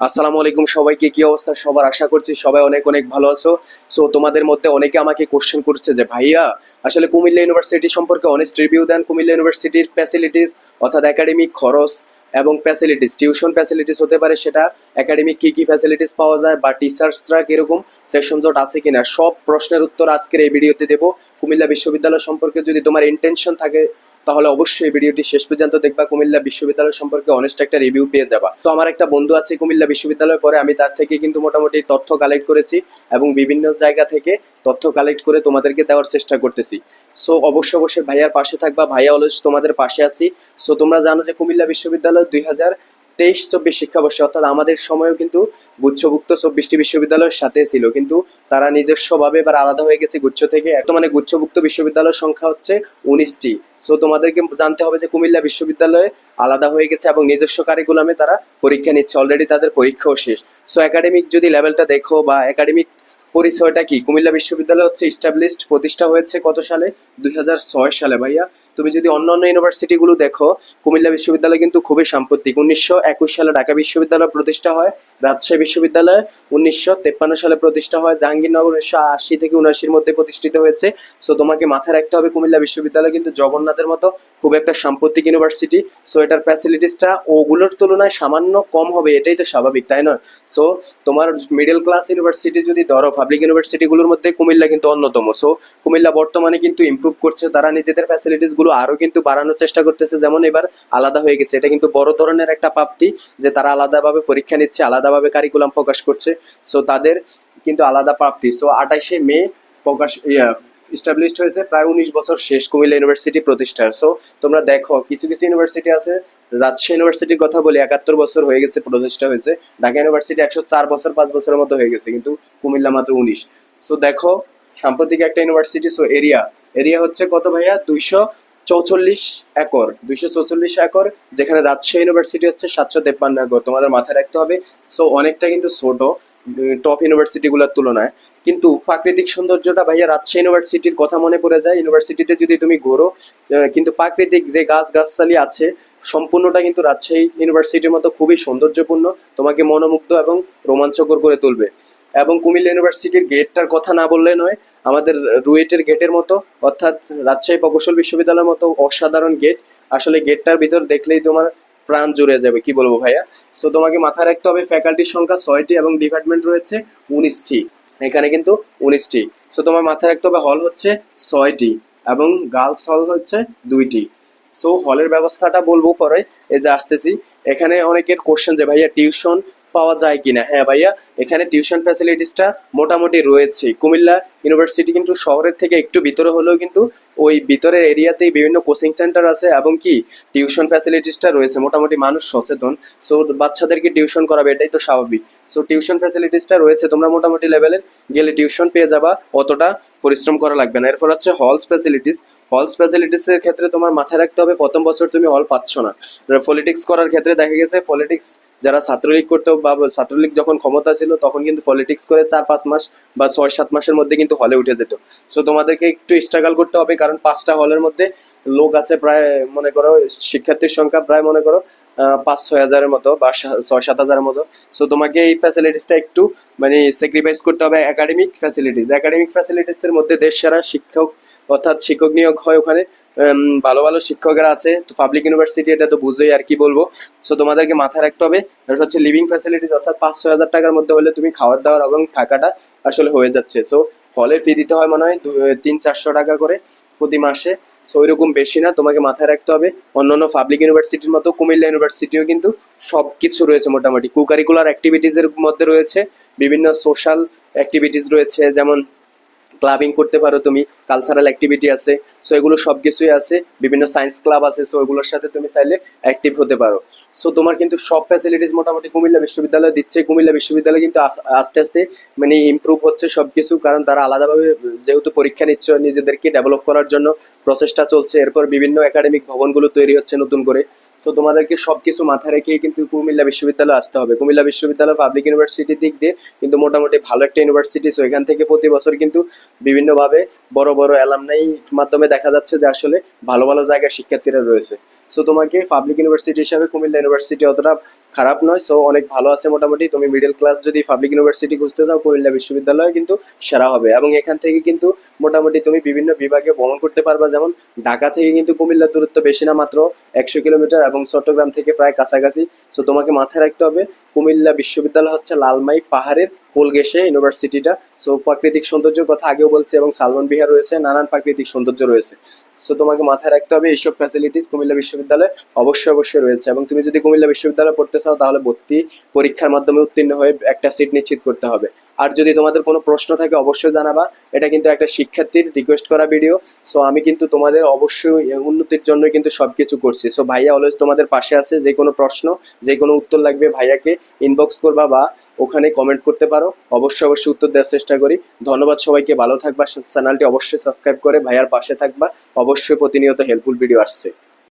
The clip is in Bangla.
আসসালামু আলাইকুম সবাইকে, কি অবস্থা? সবার আশা করছি সবাই অনেক অনেক ভালো আছো। সো তোমাদের মধ্যে অনেকে আমাকে কোশ্চেন করছে যে, ভাইয়া, আসলে কুমিল্লা ইউনিভার্সিটি সম্পর্কে অনেস্ট রিভিউ দেন। কুমিল্লা ইউনিভার্সিটির ফ্যাসিলিটিস অর্থাৎ একাডেমিক খরচ এবং ফ্যাসিলিটিস টিউশন ফ্যাসিলিটিস হতে পারে সেটা একাডেমিক কি কি ফ্যাসিলিটিস পাওয়া যায় বা টিচার্সরা কীরকম সেশন জট আছে কিনা? সব প্রশ্নের উত্তর আজকের এই ভিডিওতে দেবো। কুমিল্লা বিশ্ববিদ্যালয় সম্পর্কে যদি তোমার ইন্টেনশন থাকে তাহলে অবশ্যই ভিডিওটি শেষ পর্যন্ত দেখবা। কুমিল্লা বিশ্ববিদ্যালয় সম্পর্কে অনেস্ট একটা রিভিউ পেয়ে যাবা। তো আমার একটা বন্ধু আছে কুমিল্লা বিশ্ববিদ্যালয় পরে আমি তার থেকে কিন্তু মোটামুটি তথ্য কালেক্ট করেছি এবং বিভিন্ন জায়গা থেকে তথ্য কালেক্ট করে তোমাদেরকে দেওয়ার চেষ্টা করতেছি। সো অবশ্য, অবশ্যই ভাইয়ার পাশে থাকবা। ভাইয়া অলস তোমাদের পাশে আছি। সো তোমরা জানো যে কুমিল্লা বিশ্ববিদ্যালয় দুই হাজার তেইশ চব্বিশ শিক্ষাবর্ষে, অর্থাৎ আমাদের সময়ও কিন্তু গুচ্ছভুক্ত চব্বিশটি বিশ্ববিদ্যালয়ের সাথে ছিল। কিন্তু তারা নিজস্বভাবে এবার আলাদা হয়ে গেছে গুচ্ছ থেকে। এত মানে গুচ্ছভুক্ত বিশ্ববিদ্যালয়ের সংখ্যা হচ্ছে উনিশটি। সো তোমাদেরকে জানতে হবে যে কুমিল্লা বিশ্ববিদ্যালয়ে আলাদা হয়ে গেছে এবং নিজস্ব কারিকুলামে তারা পরীক্ষা নিচ্ছে। অলরেডি তাদের পরীক্ষাও শেষ। সো একাডেমিক যদি লেভেলটা দেখো বা একাডেমিক পরিচয়টা কি? কুমিল্লা বিশ্ববিদ্যালয় হচ্ছে ইস্টাবলিশড প্রতিষ্ঠা হয়েছে কত সালে? দুই হাজার ছয় সালে, ভাইয়া। তুমি যদি অন্য অন্য ইউনিভার্সিটিগুলো দেখো, কুমিল্লা বিশ্ববিদ্যালয় কিন্তু খুবই সাম্প্রতিক। উনিশশো একুশ সালে ঢাকা বিশ্ববিদ্যালয় প্রতিষ্ঠা হয়, রাজশাহী বিশ্ববিদ্যালয়। উনিশশো সালে প্রতিষ্ঠা হয়, জাহাঙ্গীরনগর উনিশশো আশি থেকে উনআশির মধ্যে প্রতিষ্ঠিত হয়েছে। সো তোমাকে মাথায় রাখতে হবে, কুমিল্লা বিশ্ববিদ্যালয় কিন্তু জগন্নাথের মতো খুব একটা সাম্প্রতিক ইউনিভার্সিটি সো এটার ফ্যাসিলিটিসটা ওগুলোর তুলনায় সামান্য কম হবে, এটাই তো স্বাভাবিক, তাই না সো তোমার মিডল ক্লাস ইউনিভার্সিটি যদি ধরো পাবলিক ইউনিভার্সিটিগুলোর মধ্যে কুমিল্লা কিন্তু অন্যতম সো কুমিল্লা বর্তমানে কিন্তু ইমপ্রুভ করছে, তারা নিজেদের ফ্যাসিলিটিসগুলো আরও কিন্তু বাড়ানোর চেষ্টা করতেছে, যেমন এবার আলাদা হয়ে গেছে, এটা কিন্তু বড় ধরনের একটা প্রাপ্তি যে তারা আলাদাভাবে পরীক্ষা নিচ্ছে, আলাদাভাবে কারিকুলাম প্রকাশ করছে সো তাদের কিন্তু আলাদা প্রাপ্তি সো আঠাশে মে প্রকাশ ইস্টাবলিশড হয়েছে, প্রায় উনিশ বছর শেষ কুমিল্লা ইউনিভার্সিটি প্রতিষ্ঠার। সো তোমরা দেখো, কিছু কিছু ইউনিভার্সিটি আছে, রাজশাহী ইউনিভার্সিটির কথা বলি, একাত্তর বছর হয়ে গেছে প্রতিষ্ঠা হয়েছে, ঢাকা ইউনিভার্সিটি একশো চার বছর, পাঁচ বছরের মতো হয়ে গেছে, কিন্তু কুমিল্লা মাত্র উনিশ। সো দেখো, সাম্প্রতিক একটা ইউনিভার্সিটি সো এরিয়া এরিয়া হচ্ছে কত ভাইয়া? দুইশো চৌচল্লিশ একর, দুইশো চৌচল্লিশ একর, যেখানে রাজশাহী ইউনিভার্সিটি হচ্ছে সাতশো তেপ্পান্ন একর, তোমাদের মাথায় রাখতে হবে। সো অনেকটা কিন্তু ছোট টপ ইউনিভার্সিটিগুলোর তুলনায়। কিন্তু প্রাকৃতিক সৌন্দর্যটা ভাইয়া রাজশাহী ইউনিভার্সিটির কথা মনে পড়ে যায়। ইউনিভার্সিটিতে যদি তুমি ঘোরো কিন্তু প্রাকৃতিক যে গাছ গাছালি আছে, সম্পূর্ণটা কিন্তু রাজশাহী ইউনিভার্সিটির মতো খুবই সৌন্দর্যপূর্ণ, তোমাকে মনোমুগ্ধ এবং রোমাঞ্চকর করে তুলবে। এবং কুমিল্লা ইউনিভার্সিটির গেটটার কথা না বললে নয়, আমাদের রুয়েটের গেটের মতো, অর্থাৎ রাজশাহী প্রকৌশল বিশ্ববিদ্যালয়ের মতো অসাধারণ গেট আসলে গেটটার ভিতর দেখলেই তোমার প্রাণ জুড়ে যাবে, কি বলব ভাইয়া? সো তোমাকে মাথায় রাখতে হবে ফ্যাকাল্টির সংখ্যা ছয়টি এবং ডিপার্টমেন্ট রয়েছে উনিশটি। এখানে কিন্তু উনিশটি। সো তোমার মাথায় রাখতে হবে হল হচ্ছে ছয়টি এবং গার্লস হল হচ্ছে দুইটি। সো হলের ব্যবস্থাটা বলব পরে, এই যে আসতেছি। এখানে অনেকের কোশ্চেন যে, ভাইয়া টিউশন পাওয়া যায় কিনা? হ্যাঁ ভাইয়া, এখানে টিউশন ফ্যাসিলিটিসটা মোটামুটি রয়েছে। কুমিল্লা ইউনিভার্সিটি কিন্তু শহরের থেকে একটু ভিতরে হলেও কিন্তু ওই ভিতরের এরিয়াতেই বিভিন্ন কোচিং সেন্টার আছে এবং কি টিউশন ফ্যাসিলিটিসটা রয়েছে। মোটামুটি মানুষ সচেতন। সো, বাচ্চাদেরকে টিউশন করাবে, এটাই তো স্বাভাবিক। সো, টিউশন ফ্যাসিলিটিসটা রয়েছে। তোমরা মোটামুটি লেভেলের গেলে টিউশন পেয়ে যাবা। অতটা পরিশ্রম করা লাগবে না। এরপর হচ্ছে হলস ফ্যাসিলিটিস হলস ফ্যাসিলিটিসের ক্ষেত্রে তোমার মাথায় রাখতে হবে, প্রথম বছর তুমি হল পাচ্ছ না। পলিটিক্স করার ক্ষেত্রে দেখা গেছে পলিটিক্স যারা ছাত্রলীগ করতো বা ছাত্রলীগ যখন ক্ষমতা ছিল, তখন কিন্তু পলিটিক্স করে চার, পাঁচ মাস বা ছয়, সাত মাসের মধ্যে কিন্তু হলে উঠে যেত। সো তোমাদেরকে একটু স্ট্রাগল করতে হবে কারণ পাঁচটা হলের মধ্যে লোক আছে প্রায়, মনে করো, শিক্ষার্থীর সংখ্যা প্রায় মনে করো পাঁচ, ছয় হাজারের মতো বা ছয়, সাত হাজারের মতো। সো তোমাকে এই ফ্যাসিলিটিসটা একটু মানে স্যাক্রিফাইস করতে হবে একাডেমিক ফ্যাসিলিটিস একাডেমিক ফ্যাসিলিটিসের মধ্যে দেশ সেরা শিক্ষক অর্থাৎ শিক্ষক নিয়োগ হয় ওখানে। ভালো ভালো শিক্ষকেরা আছে। তো পাবলিক ইউনিভার্সিটি এটা তো বুঝোই আর কি বলব। সো তোমাদেরকে মাথায় রাখতে হবে হচ্ছে লিভিং ফ্যাসিলিটিস অর্থাৎ পাঁচ, ছয় হাজার টাকার মধ্যে হলে তুমি খাওয়ার দাওয়ার এবং থাকাটা আসলে হয়ে যাচ্ছে। সো হলের ফি দিতে হয় মনে হয় তিন, চারশো টাকা করে প্রতি মাসে। সো ওইরকম বেশি না, তোমাকে মাথায় রাখতে হবে। অন্যান্য পাবলিক ইউনিভার্সিটির মতো কুমিল্লা ইউনিভার্সিটিও কিন্তু সব কিছু রয়েছে মোটামুটি। কু কারিকুলার অ্যাক্টিভিটিসের মধ্যে রয়েছে। বিভিন্ন সোশ্যাল অ্যাক্টিভিটিস রয়েছে, যেমন ক্লাবিং করতে পারো তুমি কালচারাল অ্যাক্টিভিটি আছে সো এগুলো সব কিছুই আছে, বিভিন্ন সায়েন্স ক্লাব আছে সো এগুলোর সাথে তুমি চাইলে অ্যাক্টিভ হতে পারো। সো তোমার কিন্তু সব ফ্যাসিলিটিস মোটামুটি কুমিল্লা বিশ্ববিদ্যালয় দিচ্ছে, কুমিল্লা বিশ্ববিদ্যালয় কিন্তু আস্তে আস্তে মানে ইমপ্রুভ হচ্ছে সব কিছু কারণ তারা আলাদাভাবে যেহেতু পরীক্ষা নিচ্ছে নিজেদেরকে ডেভেলপ করার জন্য প্রচেষ্টা চলছে, এরপর বিভিন্ন একাডেমিক ভবনগুলো তৈরি হচ্ছে নতুন করে। সো তোমাদেরকে সব কিছু মাথায় রেখেই কিন্তু কুমিল্লা বিশ্ববিদ্যালয় আসতে হবে। কুমিল্লা বিশ্ববিদ্যালয় পাবলিক ইউনিভার্সিটির দিক দিয়ে কিন্তু মোটামুটি ভালো একটা ইউনিভার্সিটি সো এখান থেকে প্রতি বছর কিন্তু বিভিন্নভাবে বড় বড় অ্যালামনাই মাধ্যমে দেখা যাচ্ছে যে আসলে ভালো ভালো জায়গায় শিক্ষার্থীরা রয়েছে। সো তোমাকে পাবলিক ইউনিভার্সিটি হিসাবে কুমিল্লা ইউনিভার্সিটি অতটা খারাপ নয়। সো অনেক ভালো আছে মোটামুটি। তুমি মিডল ক্লাস যদি পাবলিক ইউনিভার্সিটি খুঁজতে চাও কুমিল্লা বিশ্ববিদ্যালয় কিন্তু সেরা হবে। এবং এখান থেকে কিন্তু মোটামুটি তুমি বিভিন্ন বিভাগে ভ্রমণ করতে পারবা। যেমন ঢাকা থেকে কিন্তু কুমিল্লার দূরত্ব বেশি না, মাত্র একশো কিলোমিটার এবং চট্টগ্রাম থেকে প্রায় কাছাকাছি। সো তোমাকে মাথায় রাখতে হবে, কুমিল্লা বিশ্ববিদ্যালয় হচ্ছে লালমাই পাহাড়ের কোলগেসে ইউনিভার্সিটিটা সো প্রাকৃতিক সৌন্দর্যের কথা আগেও বলছি এবং সালমান বিহার রয়েছে, নানান প্রাকৃতিক সৌন্দর্য রয়েছে। সো তোমাকে মাথায় রাখতে হবে, এইসব ফ্যাসিলিটিস কুমিল্লা বিশ্ববিদ্যালয়ে অবশ্যই অবশ্যই রয়েছে এবং তুমি যদি কুমিল্লা বিশ্ববিদ্যালয়ে পড়তে চাও, তাহলে ভর্তি পরীক্ষার মাধ্যমে উত্তীর্ণ হয়ে একটা সিট নিশ্চিত করতে হবে। আর যদি তোমাদের কোনো প্রশ্ন থাকে, অবশ্যই জানাবা। এটা কিন্তু একটা শিক্ষার্থীর রিকোয়েস্ট করা ভিডিও সো আমি কিন্তু তোমাদের অবশ্যই উন্নতির জন্য কিন্তু সবকিছু করছি। সো ভাইয়া অলওয়েজ তোমাদের পাশে আছে, যে কোনো প্রশ্ন, যে কোনো উত্তর লাগবে ভাইয়াকে ইনবক্স করবা বা ওখানে কমেন্ট করতে পারো। অবশ্যই অবশ্যই উত্তর দেওয়ার চেষ্টা করি। ধন্যবাদ সবাইকে, ভালো থাকবা। চ্যানেলটি অবশ্যই সাবস্ক্রাইব করে ভাইয়ার পাশে থাকবা। অবশ্যই প্রতিনিয়ত হেল্পফুল ভিডিও আসছে।